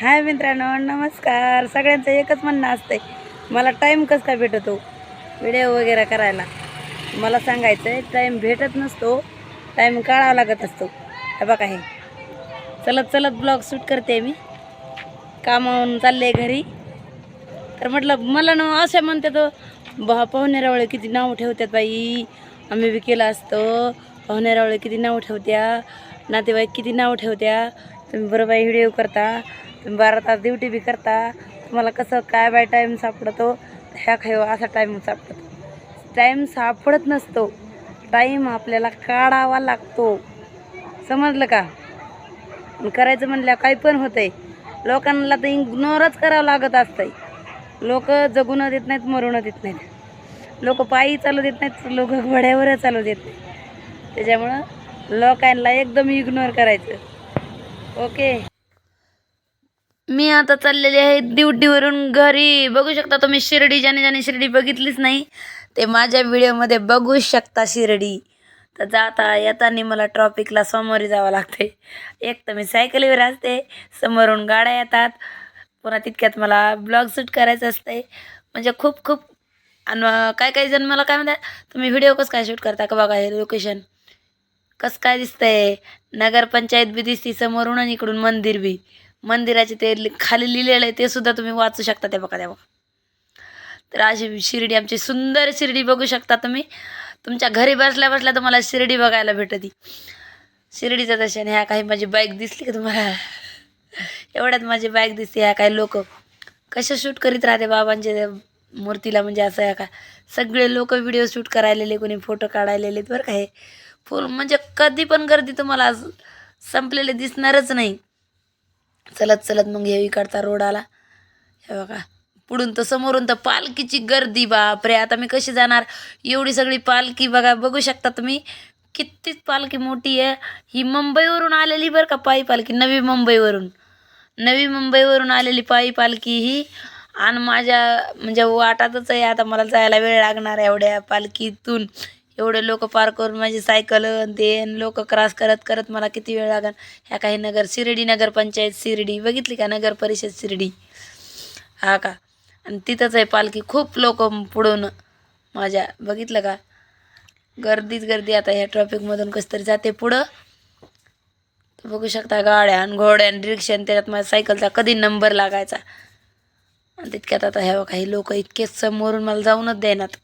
हाय मित्रांनो नमस्कार. सगळ्यांचं एकच म्हणणं असतंय मला टाईम कसं काय भेटतो? व्हिडिओ वगैरे करायला. मला सांगायचं आहे टाईम भेटत नसतो टाईम काढावा लागत असतो. हे बघा हे. चलत चलत ब्लॉग शूट करते मी. कामावून चालले घरी. तर म्हटलं मला ना असं म्हणते तो बा पाहुणेरावळे किती नाव ठेवतात बाई. आम्ही बी केलं असतं. पाहुणेरावळे किती नाव ठेवत्या. नातेवाईक किती नाव ठेवत्या. तुम्ही बरं व्हिडिओ करता. तुम्ही बारा तास ड्युटी बी करता. तुम्हाला कसं काय बाय टाईम सापडतो ह्या खायो असा टाईम सापडतो. टाईम सापडत नसतो. टाईम आपल्याला काढावा लागतो. समजलं का? आणि करायचं म्हणल्या काही पण होतंय. लोकांना तर इग्नोरच करावं लागत असतंय. लोक जगू न देत नाहीत मरू न देत नाहीत. लोक पायी चालू देत नाहीत लोक घोड्यावर चालू देत नाहीत. त्याच्यामुळं लोकांना एकदम इग्नोर करायचं. ओके मी आता चाललेले आहे ड्युटीवरून घरी. बघू शकता तुम्ही शिर्डी ज्याने ज्याने शिर्डी बघितलीच नाही ते माझ्या व्हिडिओमध्ये बघू शकता शिर्डी. तर जाता येताना मला ट्रॉफिकला समोरी जावं लागते. एक तर मी सायकलीवर असते समोरून गाड्या येतात. पुन्हा तितक्यात मला ब्लॉग शूट करायचं असते म्हणजे खूप खूप आणि काय काही जण मला काय म्हणतात तुम्ही व्हिडिओ कसं काय शूट करता का बघा हे लोकेशन? कसं काय दिसतंय? नगरपंचायत बी दिसते समोरून आणि इकडून मंदिर बी. मंदिराचे ते लि- खाली लिहिलेलं आहे ते सुद्धा तुम्ही वाचू शकता ते बघा त्या बघा. तर अशी शिर्डी आमची सुंदर शिर्डी बघू शकता तुम्ही. तुमच्या घरी बसल्या बसल्या तुम्हाला शिर्डी बघायला भेटती. शिर्डीचं दर्शन ह्या काही माझी बाईक दिसली का तुम्हाला? एवढ्यात माझी बाईक दिसते ह्या काही लोक. कशा शूट करीत राहते बाबांचे मूर्तीला म्हणजे असं ह्या का? सगळे लोक व्हिडिओ शूट करायलेले कोणी फोटो काढायलेले बरं का हे. फुल म्हणजे कधी पण गर्दी तुम्हाला संपलेले दिसणारच नाही. चलत चलत मग हे इकडचा रोड आला. हे बघा पुढून तर समोरून तर पालखीची गर्दी बापरे आता मी कशी जाणार? एवढी सगळी पालखी बघा बघू शकता तुम्ही. कितीच पालखी मोठी आहे. ही मुंबईवरून आलेली बरं का पायी पालखी नवी मुंबईवरून. नवी मुंबईवरून आलेली पायी पालखी ही. आणि माझ्या म्हणजे वाटातच आहे आता मला जायला वेळ लागणार आहे एवढ्या पालखीतून. एवढे लोक पार करून माझी सायकल आणि ते लोक क्रॉस करत करत मला किती वेळ लागेल ह्या काही नगर शिर्डी नगरपंचायत शिर्डी. बघितली का नगर परिषद शिर्डी? हा का? आणि तिथंच आहे पालखी. खूप लोक पुढून माझ्या. बघितलं का? गर्दीच गर्दी आता ह्या ट्रॉफिकमधून कसं तरी जाते पुढं. बघू शकता गाड्या आणि घोड्या आणि रिक्षा आणि त्याच्यात माझ्या सायकलचा कधी नंबर लागायचा? आणि तितक्यात आता ह्या काही लोक इतकेच समोरून मला जाऊनच देणार.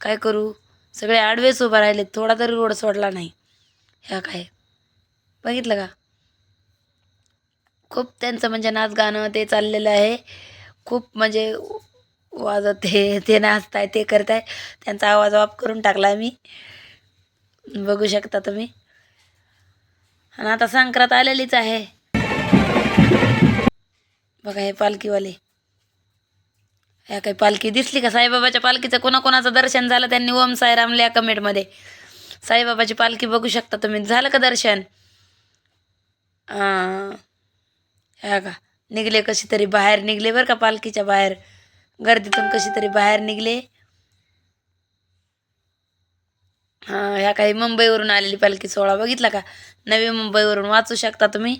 काय करू? सगळे आडवेच उभा राहिले थोडा तरी रोड सोडला नाही. ह्या काय? बघितलं का? खूप त्यांचं म्हणजे नाच गाणं ते चाललेलं आहे. खूप म्हणजे वाजत हे ते नाचताय ते करताय. त्यांचा आवाज ऑफ करून टाकला मी. बघू शकता तुम्ही. आणि आता संक्रांत आलेलीच आहे. बघा हे पालखीवाले. ह्या काही पालखी दिसली का? साईबाबाच्या पालखीचं कोणाकोणाचं दर्शन झालं? त्यांनी ओम साईराम लिहा कमेंटमध्ये साईबाबाची पालखी बघू शकता तुम्ही. झालं का दर्शन? ह्या का निघले कशी तरी बाहेर निघले बरं का पालखीच्या बाहेर. गर्दीतून कशी तरी बाहेर निघले. हां ह्या काही मुंबईवरून आलेली पालखी सोहळा बघितला का? नवी मुंबईवरून वाचू शकता तुम्ही.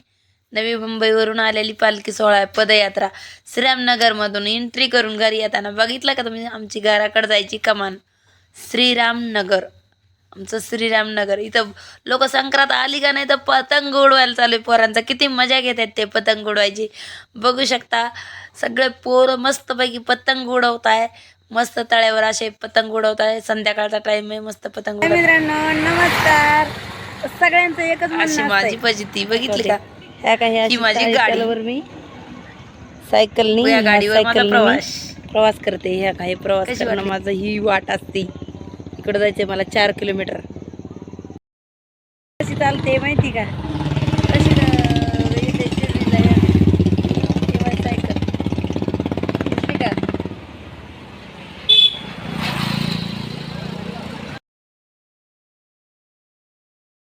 नवी मुंबईवरून आलेली पालखी सोहळा आहे पदयात्रा. श्रीरामनगरमधून एंट्री करून घरी येताना बघितलं का तुम्ही? आमची घराकडे जायची कमान. श्रीरामनगर. आमचं श्रीरामनगर. इथं लोक संक्रांत आली का नाही तर पतंग उडवायला चालू आहे पोरांचा. किती मजा घेतात ते पतंग उडवायची. बघू शकता सगळे पोरं मस्तपैकी पतंग उडवत आहे मस्त तळ्यावर असे पतंग उडवत आहे संध्याकाळचा टाइम आहे मस्त पतंग मित्रांनो नमस्कार. सगळ्यांचं एकच अशी माझी पजिती बघितली का? ह्या काही माझी गाडीवर मी सायकलनी प्रवास. प्रवास करते ह्या काही प्रवास करणं? माझं ही वाट असते इकडं जायचंय मला चार किलोमीटर कशी चालते माहिती का